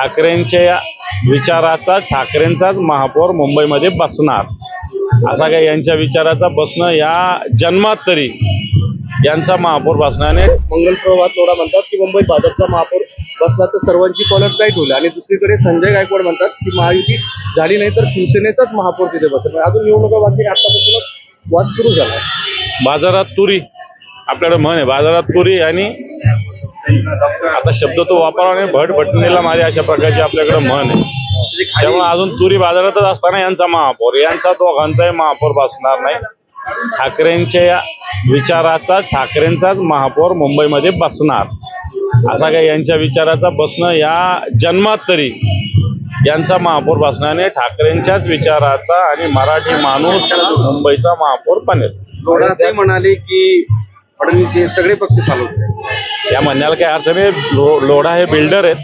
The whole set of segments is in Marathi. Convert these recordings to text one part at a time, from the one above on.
ठाकरेंच्या विचाराचा ठाकरेंचाच महापौर मुंबईमध्ये बसणार. असा काही यांच्या विचाराचा बसणं या जन्मात तरी यांचा महापौर बसण्याने मंगल प्रभात तोडा म्हणतात की मुंबईत भाजपचा महापौर बसला तर सर्वांची कॉलर टाईट होईल. आणि दुसरीकडे संजय गायकवाड म्हणतात की महायुती झाली नाही तर शिवसेनेचाच महापौर तिथे बसेल. अजून निवडणुका वाचली आतापासूनच वाद सुरू झाला. बाजारात तुरी. आपल्याकडे म्हण आहे बाजारात तुरी आणि आता शब्द तो वापरावा नाही भट भटणीला माझ्या अशा प्रकारची आपल्याकडे म्हण आहे. त्यामुळे अजून तुरी बाजारातच असताना यांचा महापौर यांचा दोघांचाही महापौर बसणार नाही. ठाकरेंच्या विचाराचा ठाकरेंचाच महापौर मुंबईमध्ये बसणार. असा काय यांच्या विचाराचा बसणं या जन्मात तरी यांचा महापौर बसण्याने ठाकरेंच्याच विचाराचा आणि मराठी माणूस मुंबईचा महापौर बनेल. म्हणाले की फडणवीस हे सगळे पक्ष चालवतात. या म्हणण्याला काही अर्थ नाही. लो- लोढा हे बिल्डर आहेत.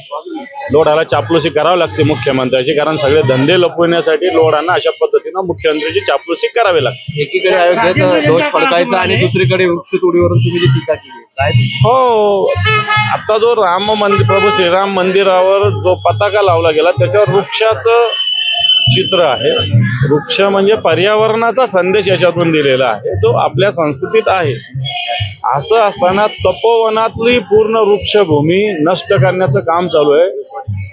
लोढाला चापलुसी करावी लागते मुख्यमंत्र्याची कारण सगळे धंदे लपविण्यासाठी लोढांना अशा पद्धतीनं मुख्यमंत्र्याची चापलुसी करावी लागते. एकीकडे अयोध्येत ध्वज फडकायचा आणि दुसरीकडे वृक्षतोडीवरून तुम्ही जी टीका केली काय हो. आता जो राम मंदिर प्रभू श्रीराम मंदिरावर जो पताका लावला गेला त्याच्यावर वृक्षाचं चित्र आहे. वृक्ष म्हणजे पर्यावरणाचा संदेश याच्यातून दिलेला आहे. जो आपल्या संस्कृतीत आहे. असं असताना तपोवनातली पूर्ण वृक्षभूमी नष्ट करण्याचं काम चालू आहे.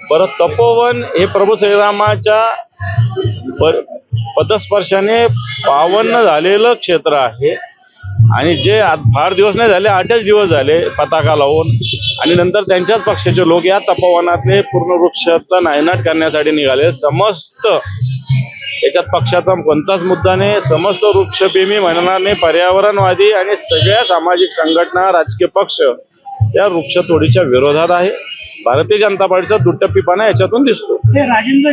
बरं तपोवन हे प्रभू श्रीरामाच्या पदस्पर्शाने पावन्न झालेलं क्षेत्र आहे. आणि जे आज फार दिवस नाही झाले आठच दिवस झाले पताका लावून. आणि नंतर त्यांच्याच पक्षाचे लोक या तपोवनातले पूर्ण वृक्षाचा नायनाट करण्यासाठी निघाले. समस्त याच्यात पक्षाचा कोणताच मुद्दा नाही समस्त वृक्षप्रेमी म्हणणार नाही पर्यावरणवादी आणि सगळ्या सामाजिक संघटना राजकीय पक्ष या वृक्षतोडीच्या विरोधात आहे. भारतीय जनता पार्टीचा दुट्टप्पीपणा याच्यातून दिसतो. राजेंद्र